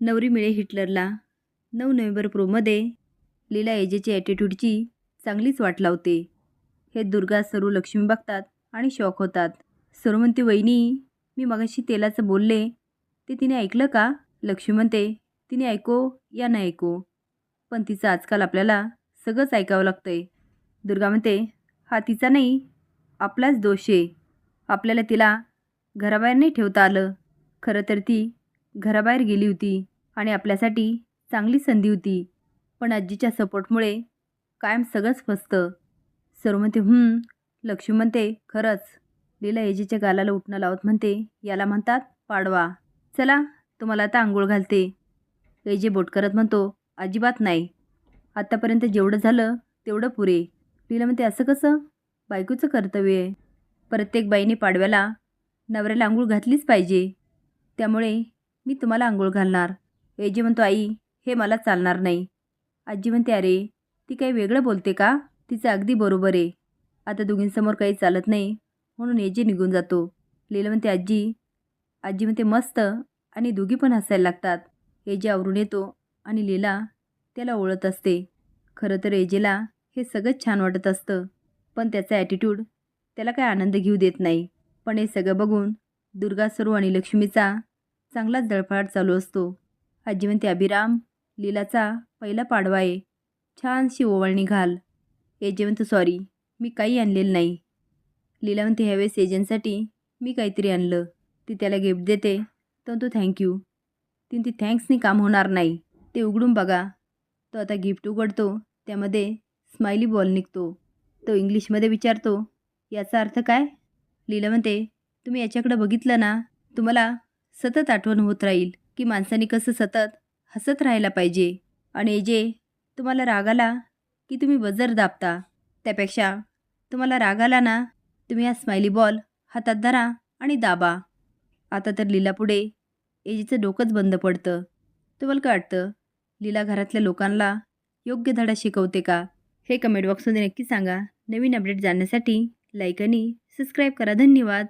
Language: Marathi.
नवरी मिळे हिटलरला. नऊ नोव्हेंबर प्रोमध्ये लीला एजेची ॲटिट्यूडची चांगलीच वाट लावते. हे दुर्गा सरू लक्ष्मी बघतात आणि शॉक होतात. सरू म्हणते वहिनी मी मगाशी तेलाचं बोलले ते तिने ऐकलं का? लक्ष्मी म्हणते तिने ऐको या नाही ऐको. पण तिचं आजकाल आपल्याला सगळंच ऐकावं लागतंय. दुर्गा म्हणते हा तिचा नाही आपलाच दोष आहे. आपल्याला तिला घराबाहेर नाही ठेवता आलं. खरं तर ती घराबाहेर गेली होती आणि आपल्यासाठी चांगली संधी होती. पण आजीच्या सपोर्टमुळे कायम सगळंच फसतं. सर्व म्हणते लक्ष्मी म्हणते खरंच. लीला एजीच्या गालाला उठणं लावत म्हणते याला म्हणतात पाडवा. चला तुम्हाला आता आंघोळ घालते. एजे बोट करत म्हणतो अजिबात नाही. आत्तापर्यंत जेवढं झालं तेवढं पुरे. लीला म्हणते असं कसं? बायकोचं कर्तव्य आहे. प्रत्येक बाईने पाडव्याला नवऱ्याला आंघोळ घातलीच पाहिजे. त्यामुळे मी तुम्हाला आंघोळ घालणार. एजे म्हणतो आई हे मला चालणार नाही. आजी म्हणते अरे ती काही वेगळं बोलते का? तिचं अगदी बरोबर आहे. आता दोघींसमोर काही चालत नाही. म्हणून एजे निघून जातो. लीला म्हणते आजी. आजी म्हणते मस्त. आणि दोघी पण हसायला लागतात. एजे आवरून येतो आणि लीला त्याला ओळत असते. खरं तर एजेला हे सगळंच छान वाटत असतं पण त्याचा ॲटिट्यूड त्याला काय आनंद घेऊ देत नाही. पण हे सगळं बघून दुर्गा सरू आणि लक्ष्मीचा चांगलाच जळफळाट चालू असतो. आजी म्हणते अभिराम लीलाचा पहिला पाडवा आहे. छानशी ओवाळणी घाल. एजे म्हणतो सॉरी मी काही आणलेलं नाही. लीला म्हणते ह्यावेळेस एजंटसाठी मी काहीतरी आणलं. ती त्याला गिफ्ट देते. तर तो थँक्यू तीन ती थँक्सनी काम होणार नाही. ते उघडून बघा. तो आता गिफ्ट उघडतो. त्यामध्ये स्माइली बॉल निघतो. तो इंग्लिशमध्ये विचारतो याचा अर्थ काय? लीला म्हणते तुम्ही याच्याकडं बघितलं ना? तुम्हाला सतत आठवण होत राहील की माणसाने कसं सतत हसत राहायला पाहिजे. आणि जे तुम्हाला राग आला की तुम्ही बजर दाबता त्यापेक्षा तुम्हाला राग आला ना तुम्ही हा स्माइली बॉल हातात धरा आणि दाबा. आता तर लीलापुढे एजीचं डोकंच बंद पडतं. तुम्हाला काय वाटतं? लीला घरातल्या लोकांना योग्य धडा शिकवते का? हे कमेंट बॉक्समध्ये नक्की सांगा. नवीन अपडेट जाणण्यासाठी लाईक आणि सबस्क्राईब करा. धन्यवाद.